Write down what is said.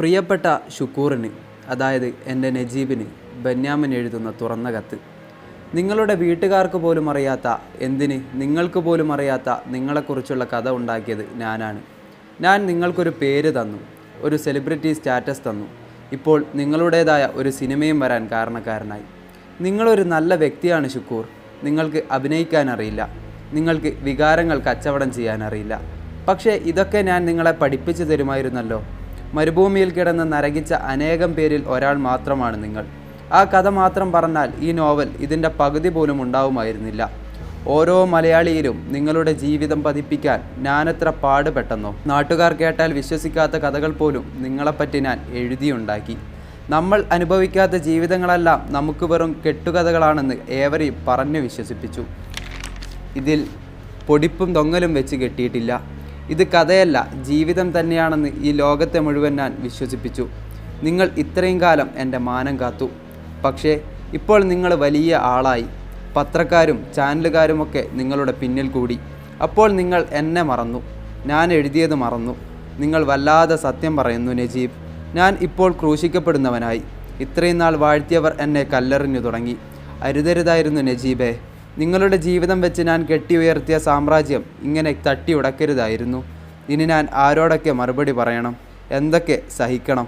പ്രിയപ്പെട്ട ഷുക്കൂറിന് അതായത് എന്റെ നജീബിന് ബന്യാമിൻ എഴുതുന്ന തുറന്ന കത്ത്. നിങ്ങളുടെ വീട്ടുകാർക്ക് പോലും അറിയാത്ത എന്തിന് നിങ്ങൾക്ക് പോലും അറിയാത്ത നിങ്ങളെക്കുറിച്ചുള്ള കഥ ഉണ്ടാക്കിയത് ഞാനാണ്. ഞാൻ നിങ്ങൾക്കൊരു പേര് തന്നു ഒരു സെലിബ്രിറ്റി സ്റ്റാറ്റസ് തന്നു. ഇപ്പോൾ നിങ്ങളുടേതായ ഒരു സിനിമയും വരാൻ കാരണക്കാരനായി. നിങ്ങളൊരു നല്ല വ്യക്തിയാണ് ഷുക്കൂർ. നിങ്ങൾക്ക് അഭിനയിക്കാൻ അറിയില്ല നിങ്ങൾക്ക് വികാരങ്ങൾ കച്ചവടം ചെയ്യാൻ അറിയില്ല പക്ഷേ ഇതൊക്കെ ഞാൻ നിങ്ങളെ പഠിപ്പിച്ചു തരുമായിരുന്നല്ലോ. മരുഭൂമിയിൽ കിടന്ന് നരകിച്ച അനേകം പേരിൽ ഒരാൾ മാത്രമാണ് നിങ്ങൾ. ആ കഥ മാത്രം പറഞ്ഞാൽ ഈ നോവൽ ഇതിന്റെ പകുതി പോലും ഉണ്ടാവുമായിരുന്നില്ല. ഓരോ മലയാളിയിലും നിങ്ങളുടെ ജീവിതം പതിപ്പിക്കാൻ ഞാനെത്ര പാടുപെട്ടെന്നോ. നാട്ടുകാർ കേട്ടാൽ വിശ്വസിക്കാത്ത കഥകൾ പോലും നിങ്ങളെപ്പറ്റി ഞാൻ എഴുതിയുണ്ടാക്കി. നമ്മൾ അനുഭവിക്കാത്ത ജീവിതങ്ങളെല്ലാം നമുക്ക് വെറും കെട്ടുകഥകളാണെന്ന് ഏവരെയും പറഞ്ഞു വിശ്വസിപ്പിച്ചു. ഇതിൽ പൊടിപ്പും തൊങ്ങലും വെച്ച് കെട്ടിയിട്ടില്ല. ഇത് കഥയല്ല ജീവിതം തന്നെയാണെന്ന് ഈ ലോകത്തെ മുഴുവൻ ഞാൻ വിശ്വസിപ്പിച്ചു. നിങ്ങൾ ഇത്രയും കാലം എന്റെ മാനം കാത്തു. പക്ഷേ ഇപ്പോൾ നിങ്ങൾ വലിയ ആളായി. പത്രക്കാരും ചാനലുകാരുമൊക്കെ നിങ്ങളുടെ പിന്നിൽ കൂടി. അപ്പോൾ നിങ്ങൾ എന്നെ മറന്നു. ഞാൻ എഴുതിയത് മറന്നു. നിങ്ങൾ വല്ലാതെ സത്യം പറയുന്നു നജീബ്. ഞാൻ ഇപ്പോൾ ക്രൂശിക്കപ്പെടുന്നവനായി. ഇത്രയും നാൾ വാഴ്ത്തിയവർ എന്നെ കല്ലെറിഞ്ഞു തുടങ്ങി. അരുതരുതായിരുന്നു നജീബേ. നിങ്ങളുടെ ജീവിതം വെച്ച് ഞാൻ കെട്ടി ഉയർത്തിയ സാമ്രാജ്യം ഇങ്ങനെ തട്ടി തട്ടിയുടക്കരുതായിരുന്നു ഇനി ഞാൻ ആരോടൊക്കെ മറുപടി പറയണം? എന്തൊക്കെ സഹിക്കണം?